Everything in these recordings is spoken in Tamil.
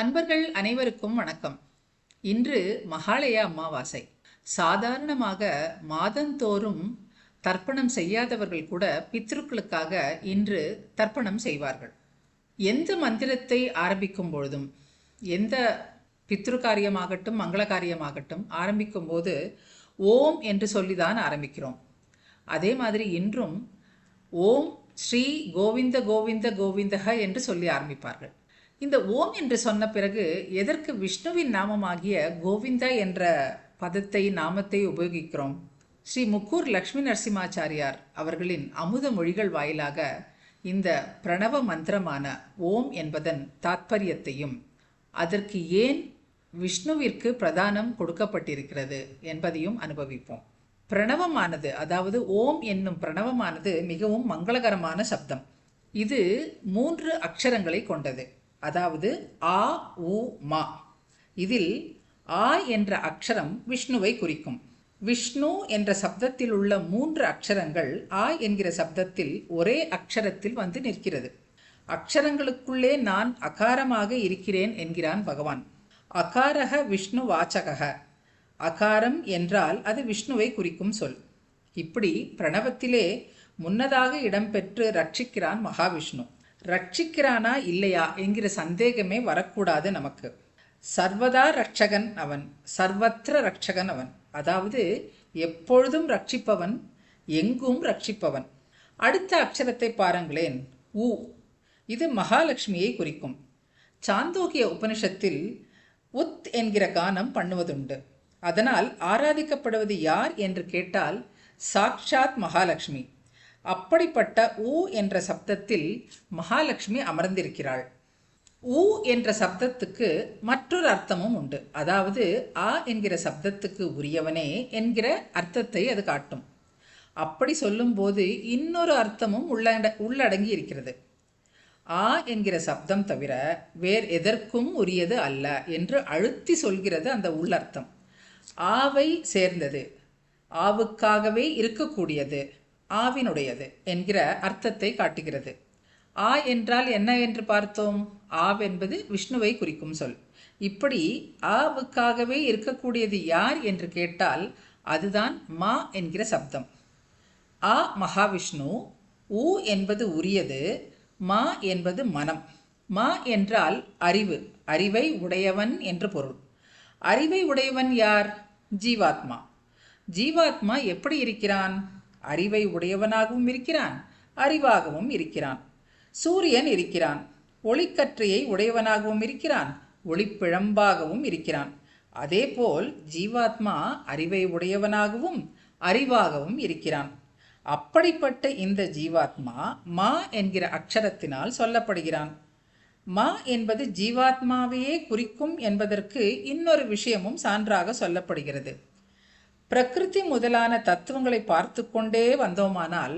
அன்பர்கள் அனைவருக்கும் வணக்கம். இன்று மகாலய அமாவாசை. சாதாரணமாக மாதந்தோறும் தர்ப்பணம் செய்யாதவர்கள் கூட பித்ருக்களுக்காக இன்று தர்ப்பணம் செய்வார்கள். எந்த மந்திரத்தை ஆரம்பிக்கும் பொழுதும் எந்த பித்ரு காரியமாகட்டும் மங்கள காரியமாகட்டும் ஆரம்பிக்கும் போது ஓம் என்று சொல்லிதான் ஆரம்பிக்கிறோம். அதே மாதிரி இன்றும் ஓம் ஸ்ரீ கோவிந்த கோவிந்த கோவிந்தக என்று சொல்லி ஆரம்பிப்பார்கள். இந்த ஓம் என்று சொன்ன பிறகு எதற்கு விஷ்ணுவின் நாமமாகிய கோவிந்தா என்ற பதத்தை நாமத்தை உபயோகிக்கிறோம்? ஸ்ரீ முக்கூர் லக்ஷ்மி நரசிம்மாச்சாரியார் அவர்களின் அமுத மொழிகள் வாயிலாக இந்த பிரணவ மந்திரமான ஓம் என்பதன் தாத்பரியத்தையும் அதற்கு ஏன் விஷ்ணுவிற்கு பிரதானம் கொடுக்கப்பட்டிருக்கிறது என்பதையும் அனுபவிப்போம். பிரணவமானது அதாவது ஓம் என்னும் பிரணவமானது மிகவும் மங்களகரமான சப்தம். இது மூன்று அக்ஷரங்களை கொண்டது. அதாவது ஆ உ மா. இதில் ஆ என்ற அக்ஷரம் விஷ்ணுவை குறிக்கும். விஷ்ணு என்ற சப்தத்தில் உள்ள மூன்று அக்ஷரங்கள் ஆ என்கிற சப்தத்தில் ஒரே அக்ஷரத்தில் வந்து நிற்கிறது. அக்ஷரங்களுக்குள்ளே நான் அகாரமாக இருக்கிறேன் என்கிறான் பகவான். அகாரக விஷ்ணு வாச்சகக. அகாரம் என்றால் அது விஷ்ணுவை குறிக்கும் சொல். இப்படி பிரணவத்திலே முன்னதாக இடம்பெற்று ரட்சிக்கிறான் மகாவிஷ்ணு. ரட்சிக்கிறானா இல்லையா என்கிற சந்தேகமே வரக்கூடாது நமக்கு. சர்வதா ரட்சகன் அவன் சர்வத்திர ரட்சகன் அவன். அதாவது எப்பொழுதும் ரட்சிப்பவன் எங்கும் ரட்சிப்பவன். அடுத்த அக்ஷரத்தை பாருங்களேன். ஊ இது மகாலட்சுமியை குறிக்கும். சாந்தோக்கிய உபனிஷத்தில் உத் என்கிற கானம் பண்ணுவதுண்டு. அதனால் ஆராதிக்கப்படுவது யார் என்று கேட்டால் சாக்ஷாத் மகாலட்சுமி. அப்படிப்பட்ட ஊ என்ற சப்தத்தில் மகாலட்சுமி அமர்ந்திருக்கிறாள். ஊ என்ற சப்தத்துக்கு மற்றொரு அர்த்தமும் உண்டு. அதாவது ஆ என்கிற சப்தத்துக்கு உரியவனே என்கிற அர்த்தத்தை அது காட்டும். அப்படி சொல்லும்போது இன்னொரு அர்த்தமும் உள்ளட உள்ளடங்கி இருக்கிறது ஆ என்கிற சப்தம் தவிர வேறு எதற்கும் உரியது அல்ல என்று அழுத்தி சொல்கிறது அந்த உள்ளர்த்தம். ஆவை சேர்ந்தது. ஆவுக்காகவே இருக்கக்கூடியது. ஆவினுடையது என்கிற அர்த்தத்தை காட்டுகிறது. ஆ என்றால் என்ன என்று பார்த்தோம்? ஆவென்பது விஷ்ணுவை குறிக்கும் சொல். இப்படி ஆவுக்காகவே இருக்கக்கூடியது யார் என்று கேட்டால் அதுதான் மா என்கிற சப்தம். ஆ மகாவிஷ்ணு ஊ என்பது உரியது மா என்பது மனம். மா என்றால் அறிவு அறிவை உடையவன் என்று பொருள். அறிவை உடையவன் யார்? ஜீவாத்மா. ஜீவாத்மா எப்படி இருக்கிறான்? அறிவை உடையவனாகவும் இருக்கிறான் அறிவாகவும் இருக்கிறான். சூரியன் இருக்கிறான் ஒளிக்கற்றையை உடையவனாகவும் இருக்கிறான் ஒளிப்பிழம்பாகவும் இருக்கிறான். அதேபோல் ஜீவாத்மா அறிவை உடையவனாகவும் அறிவாகவும் இருக்கிறான். அப்படிப்பட்ட இந்த ஜீவாத்மா மா என்கிற அக்ஷரத்தினால் சொல்லப்படுகிறான். மா என்பது ஜீவாத்மாவையே குறிக்கும் என்பதற்கு இன்னொரு விஷயமும் சான்றாக சொல்லப்படுகிறது. பிரகிருதி முதலான தத்துவங்களை பார்த்து கொண்டே வந்தோமானால்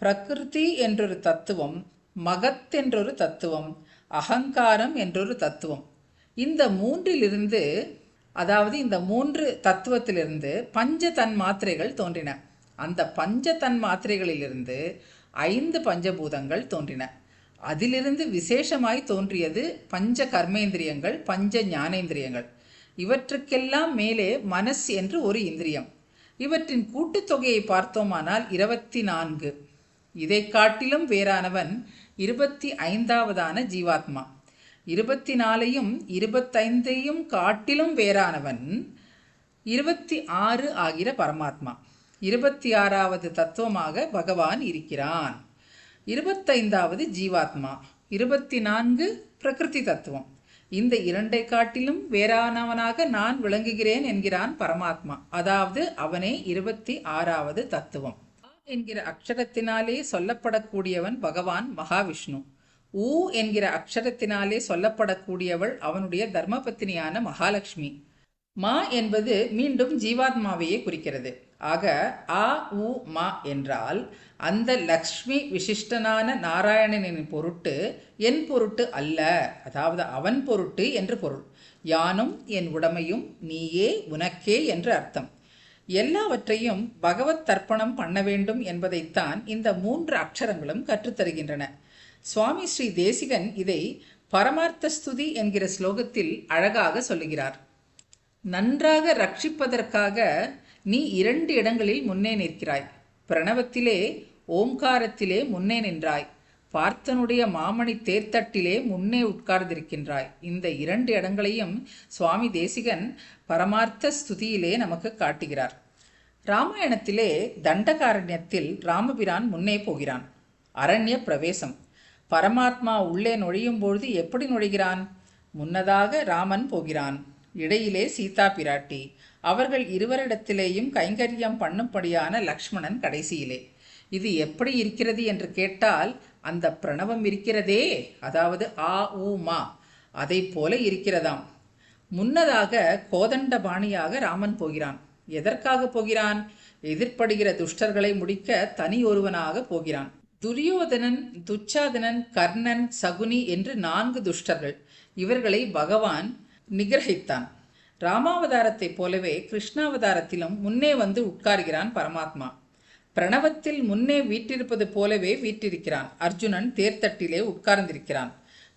பிரகிருதி என்றொரு தத்துவம் மகத் என்றொரு தத்துவம் அகங்காரம் என்றொரு தத்துவம். இந்த மூன்றிலிருந்து அதாவது இந்த மூன்று தத்துவத்திலிருந்து பஞ்ச தன் மாத்திரைகள் தோன்றின. அந்த பஞ்ச தன் மாத்திரைகளிலிருந்து ஐந்து பஞ்சபூதங்கள் தோன்றின. அதிலிருந்து விசேஷமாய் தோன்றியது பஞ்ச கர்மேந்திரியங்கள் பஞ்ச ஞானேந்திரியங்கள். இவற்றுக்கெல்லாம் மேலே மனஸ் என்று ஒரு இந்திரியம். இவற்றின் கூட்டுத்தொகையை பார்த்தோமானால் இருபத்தி நான்கு இதை காட்டிலும் வேறானவன் இருபத்தி ஐந்தாவதான ஜீவாத்மா. இருபத்தி நாலையும் இருபத்தைந்தையும் காட்டிலும் வேறானவன் இருபத்தி ஆறு ஆகிற பரமாத்மா. இருபத்தி ஆறாவது தத்துவமாக பகவான் இருக்கிறான். இருபத்தைந்தாவது ஜீவாத்மா. இருபத்தி நான்கு பிரகிருதி தத்துவம். இந்த இரண்டை காட்டிலும் வேறானவனாக நான் விளங்குகிறேன் என்கிறான் பரமாத்மா. அதாவது அவனே இருபத்தி ஆறாவது தத்துவம். என்கிற அக்ஷரத்தினாலே சொல்லப்படக்கூடியவன் பகவான் மகாவிஷ்ணு. ஊ என்கிற அக்ஷரத்தினாலே சொல்லப்படக்கூடியவள் அவனுடைய தர்மபத்தினியான மகாலட்சுமி மா என்பது மீண்டும் ஜீவாத்மாவையே குறிக்கிறது. ஆக ஆ உ மா என்றால் அந்த லக்ஷ்மி விசிஷ்டனான நாராயணனின் பொருட்டு என் பொருட்டு அல்ல. அதாவது அவன் பொருட்டு என்று பொருள். யானும் என் உடமையும் நீயே உனக்கே என்று அர்த்தம். எல்லாவற்றையும் பகவத் தர்ப்பணம் பண்ண வேண்டும் என்பதைத்தான் இந்த மூன்று அக்ஷரங்களும் கற்றுத்தருகின்றன. சுவாமி ஸ்ரீ தேசிகன் இதை பரமார்த்த ஸ்துதி என்கிற ஸ்லோகத்தில் அழகாக சொல்லுகிறார். நன்றாக ரட்சிப்பதற்காக நீ இரண்டு இடங்களில் முன்னே நிற்கிறாய். பிரணவத்திலே ஓம்காரத்திலே முன்னே நின்றாய். பார்த்தனுடைய மாமணி தேர்த்தட்டிலே முன்னே உட்கார்ந்திருக்கின்றாய். இந்த இரண்டு இடங்களையும் சுவாமி தேசிகன் பரமார்த்த ஸ்துதியிலே நமக்கு காட்டுகிறார். ராமாயணத்திலே தண்டகாரண்யத்தில் ராமபிரான் முன்னே போகிறான். அரண்ய பிரவேசம். பரமாத்மா உள்ளே நுழையும் பொழுது எப்படி நுழைகிறான்? முன்னதாக ராமன் போகிறான். இடையிலே சீதா பிராட்டி. அவர்கள் இருவரிடத்திலேயும் கைங்கரியம் பண்ணும்படியான லக்ஷ்மணன் கடைசியிலே. இது எப்படி இருக்கிறது என்று கேட்டால் அந்த பிரணவம் இருக்கிறதே. அதாவது ஆ ஊ மா. அதை போல இருக்கிறதாம். முன்னதாக கோதண்டபாணியாக ராமன் போகிறான். எதற்காக போகிறான்? எதிர்ப்படுகிற துஷ்டர்களை முடிக்க தனி ஒருவனாக போகிறான். துரியோதனன் துச்சாதனன் கர்ணன் சகுனி என்று நான்கு துஷ்டர்கள். இவர்களை பகவான் நிகிரகித்தான். ராமாவதாரத்தைப் போலவே கிருஷ்ணாவதாரத்திலும் முன்னே வந்து உட்கார்கிறான் பரமாத்மா. பிரணவத்தில் முன்னே வீற்றிருப்பது போலவே வீற்றிருக்கிறான். அர்ஜுனன் தேர்தட்டிலே உட்கார்ந்திருக்கிறான்.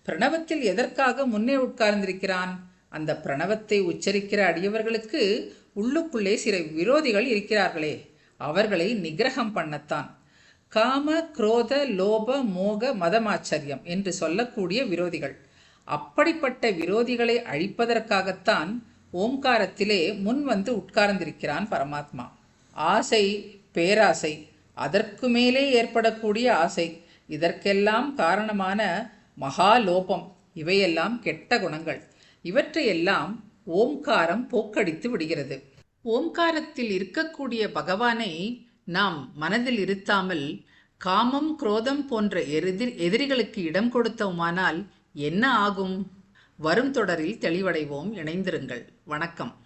பிரணவத்தில் எதற்காக முன்னே உட்கார்ந்திருக்கிறான்? அந்த பிரணவத்தை உச்சரிக்கிற அடியவர்களுக்கு உள்ளுக்குள்ளே சில விரோதிகள் இருக்கிறார்களே அவர்களை நிகிரகம் பண்ணத்தான். காம குரோத லோப மோக மதமாச்சரியம் என்று சொல்லக்கூடிய விரோதிகள். அப்படிப்பட்ட விரோதிகளை அழிப்பதற்காகத்தான் ஓம்காரத்திலே முன் வந்து உட்கார்ந்திருக்கிறான் பரமாத்மா. ஆசை பேராசை அதற்கு மேலே ஏற்படக்கூடிய ஆசை இதற்கெல்லாம் காரணமான மகாலோபம் இவையெல்லாம் கெட்ட குணங்கள். இவற்றையெல்லாம் ஓம்காரம் போக்கடித்து விடுகிறது. ஓம்காரத்தில் இருக்கக்கூடிய பகவானை நாம் மனதில் இருத்தாமல் காமம் குரோதம் போன்ற எதிர் எதிரிகளுக்கு இடம் கொடுத்தோமானால் என்ன ஆகும்? வரும் தொடரில் தெளிவடைவோம். இணைந்திருங்கள். வணக்கம்.